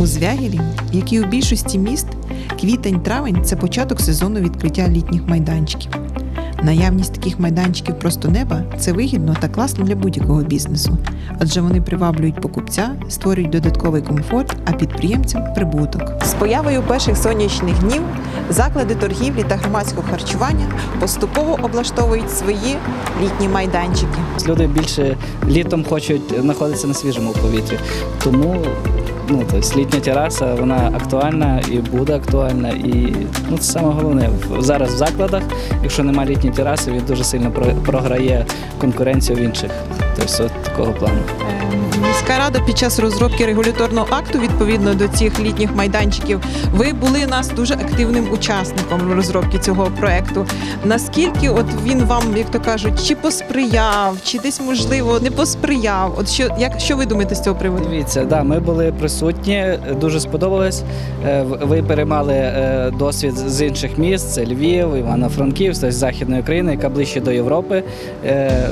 У Звягілі, як і у більшості міст, квітень-травень це початок сезону відкриття літніх майданчиків. Наявність таких майданчиків просто неба це вигідно та класно для будь-якого бізнесу, адже вони приваблюють покупця, створюють додатковий комфорт, а підприємцям прибуток. З появою перших сонячних днів заклади торгівлі та громадського харчування поступово облаштовують свої літні майданчики. Люди більше літом хочуть знаходитися на свіжому повітрі. Тому ну, тобто, літня тераса вона актуальна і буде актуальна. І ну, це саме головне. Зараз в закладах, якщо немає літньої тераси, він дуже сильно програє конкуренцію в інших. Тобто от такого плану. Міська рада під час розробки регуляторного акту відповідно до цих літніх майданчиків. Ви були нас дуже активним учасником розробки цього проекту. Наскільки от він вам, як то кажуть, чи посприяв, чи десь можливо не посприяв? От що як що ви думаєте з цього приводу? Дивіться, да, ми були присутні, дуже сподобалось. Е, Ви переймали е, досвід з інших міст: це Львів, Івано-Франківськ, тобто з Західної України, яка ближче до Європи. Е,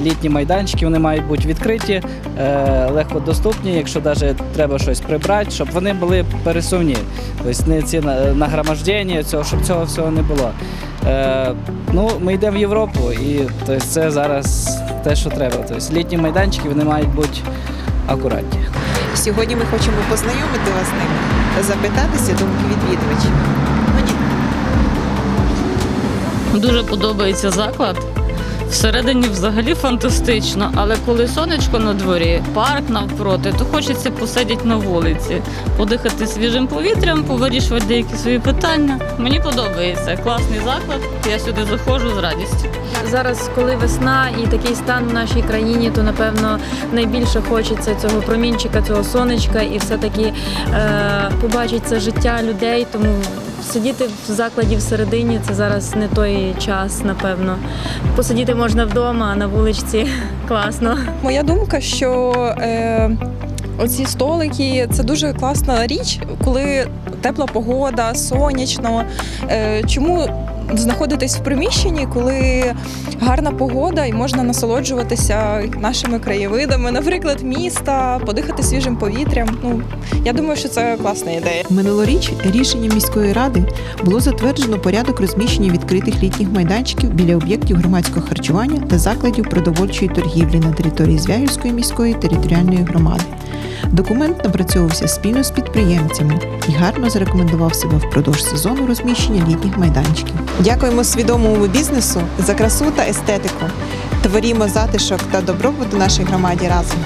Літні майданчики вони мають бути відкриті, е, легкодоступні, якщо навіть треба щось прибрати, щоб вони були пересувні. Тобто не ці на- нагромождення, цього, щоб цього всього не було. Е, Ну, ми йдемо в Європу, і тобто, це зараз те, що треба. Тобто, літні майданчики вони мають бути акуратні. Сьогодні ми хочемо познайомити вас з ними та запитатися думки відвідувачів. Ходіть. Дуже подобається заклад. Всередині взагалі фантастично, але коли сонечко на дворі, парк навпроти, то хочеться посидіти на вулиці, подихати свіжим повітрям, повирішувати деякі свої питання. Мені подобається класний заклад. Я сюди заходжу з радістю. Зараз, коли весна і такий стан в нашій країні, то напевно найбільше хочеться цього промінчика, цього сонечка, і все-таки е, побачити це життя людей. Тому сидіти в закладі всередині це зараз не той час, напевно. Посидіти можна вдома, а на вуличці класно. Моя думка, що е, оці столики це дуже класна річ, коли тепла погода, сонячно. Е, чому знаходитись в приміщенні, коли гарна погода і можна насолоджуватися нашими краєвидами, наприклад, міста, подихати свіжим повітрям. Ну, я думаю, що це класна ідея. Минулоріч рішенням міської ради було затверджено порядок розміщення відкритих літніх майданчиків біля об'єктів громадського харчування та закладів продовольчої торгівлі на території Звягільської міської територіальної громади. Документ напрацьовувався спільно з підприємцями і гарно зарекомендував себе впродовж сезону розміщення літніх майданчиків. Дякуємо свідомому бізнесу за красу та естетику. Творімо затишок та добробут у нашій громаді разом.